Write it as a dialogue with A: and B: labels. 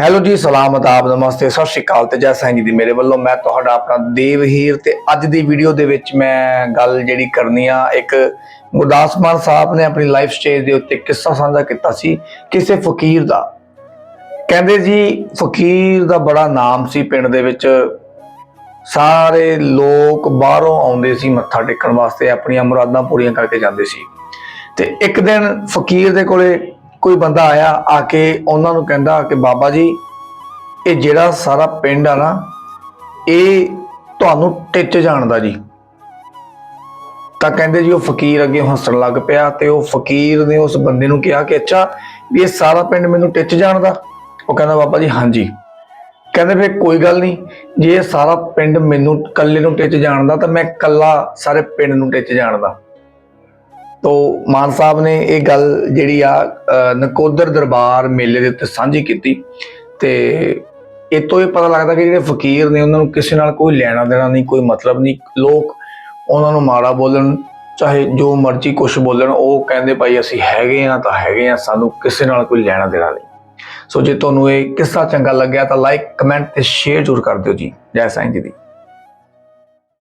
A: Hello ਜੀ ਸਲਾਮ ਆਦਾਬ ਨਮਸਤੇ, ਸਤਿ ਸ਼੍ਰੀ ਅਕਾਲ ਤੇ ਜੈ ਸਾਈਂ ਜੀ ਦੀ ਮੇਰੇ ਵੱਲੋਂ ਮੈਂ ਤੁਹਾਡਾ ਆਪਣਾ ਦੇਵਹੀਰ ਤੇ ਅੱਜ ਦੀ ਵੀਡੀਓ ਦੇ ਵਿੱਚ ਮੈਂ ਗੱਲ ਜਿਹੜੀ ਕਰਨੀ ਆ, ਇੱਕ ਗੁਰਦਾਸ ਮਾਨ ਸਾਹਿਬ ਨੇ ਆਪਣੀ ਲਾਈਫ ਸਟੇਜ ਦੇ ਉੱਤੇ ਕਿੱਸਾ ਸਾਂਝਾ ਕੀਤਾ ਸੀ, ਕਿਸੇ ਫਕੀਰ ਦਾ। ਕਹਿੰਦੇ ਜੀ, ਫਕੀਰ ਦਾ ਬੜਾ ਨਾਮ ਸੀ ਪਿੰਡ ਦੇ ਵਿੱਚ। ਸਾਰੇ ਲੋਕ ਬਾਹਰੋਂ ਆਉਂਦੇ ਸੀ ਮੱਥਾ ਟੇਕਣ ਵਾਸਤੇ, ਆਪਣੀਆਂ ਮੁਰਾਦਾਂ ਪੂਰੀਆਂ ਕਰਕੇ ਜਾਂਦੇ ਸੀ। ਤੇ ਇੱਕ ਦਿਨ ਫਕੀਰ ਦੇ ਕੋਲੇ ਕੋਈ ਬੰਦਾ ਆਇਆ, ਆ ਕੇ ਉਹਨਾਂ ਨੂੰ ਕਹਿੰਦਾ ਕਿ ਬਾਬਾ ਜੀ, ਇਹ ਜਿਹੜਾ ਸਾਰਾ ਪਿੰਡ ਆ ਨਾ, ਇਹ ਤੁਹਾਨੂੰ ਟਿੱਚ ਜਾਣਦਾ ਜੀ। ਤਾਂ ਕਹਿੰਦੇ ਜੀ ਉਹ ਫਕੀਰ ਅੱਗੇ ਹੱਸਣ ਲੱਗ ਪਿਆ ਤੇ ਉਹ ਫਕੀਰ ਨੇ ਉਸ ਬੰਦੇ ਨੂੰ ਕਿਹਾ ਕਿ ਅੱਛਾ, ਵੀ ਇਹ ਸਾਰਾ ਪਿੰਡ ਮੈਨੂੰ ਟਿੱਚ ਜਾਣਦਾ ਉਹ ਕਹਿੰਦਾ ਬਾਬਾ ਜੀ, ਹਾਂਜੀ। ਕਹਿੰਦੇ ਫਿਰ ਕੋਈ ਗੱਲ ਨਹੀਂ, ਜੇ ਇਹ ਸਾਰਾ ਪਿੰਡ ਮੈਨੂੰ ਇਕੱਲੇ ਨੂੰ ਟਿੱਚ ਜਾਣਦਾ ਤਾਂ ਮੈਂ ਇਕੱਲਾ ਸਾਰੇ ਪਿੰਡ ਨੂੰ ਟਿੱਚ ਜਾਣਦਾ ਤੋ ਮਾਨ ਸਾਹਿਬ ਨੇ ਇਹ ਗੱਲ ਜਿਹੜੀ ਆ ਨਕੋਦਰ ਦਰਬਾਰ ਮੇਲੇ ਦੇ ਉੱਤੇ ਸਾਂਝੀ ਕੀਤੀ ਤੇ ਇਹ ਤੋਂ ਇਹ ਪਤਾ ਲੱਗਦਾ ਕਿ ਜਿਹੜੇ ਫਕੀਰ ਨੇ ਉਹਨਾਂ ਨੂੰ ਕਿਸੇ ਨਾਲ ਕੋਈ ਲੈਣਾ ਦੇਣਾ ਨਹੀਂ, ਕੋਈ ਮਤਲਬ ਨਹੀਂ। ਲੋਕ ਉਹਨਾਂ ਨੂੰ ਮਾੜਾ ਬੋਲਣ, ਚਾਹੇ ਜੋ ਮਰਜ਼ੀ ਕੁਝ ਬੋਲਣ, ਉਹ ਕਹਿੰਦੇ ਭਾਈ ਅਸੀਂ ਹੈਗੇ ਆ ਤਾਂ ਹੈਗੇ ਆ ਸਾਨੂੰ ਕਿਸੇ ਨਾਲ ਕੋਈ ਲੈਣਾ ਦੇਣਾ ਨਹੀਂ। ਸੋ ਜੇ ਤੁਹਾਨੂੰ ਇਹ ਕਿੱਸਾ ਚੰਗਾ ਲੱਗਿਆ ਤਾਂ ਲਾਈਕ ਕਮੈਂਟ ਤੇ ਸ਼ੇਅਰ ਜ਼ਰੂਰ ਕਰ ਦਿਓ ਜੀ। ਜੈ ਸਾਈਂ ਜੀ ਦੀ।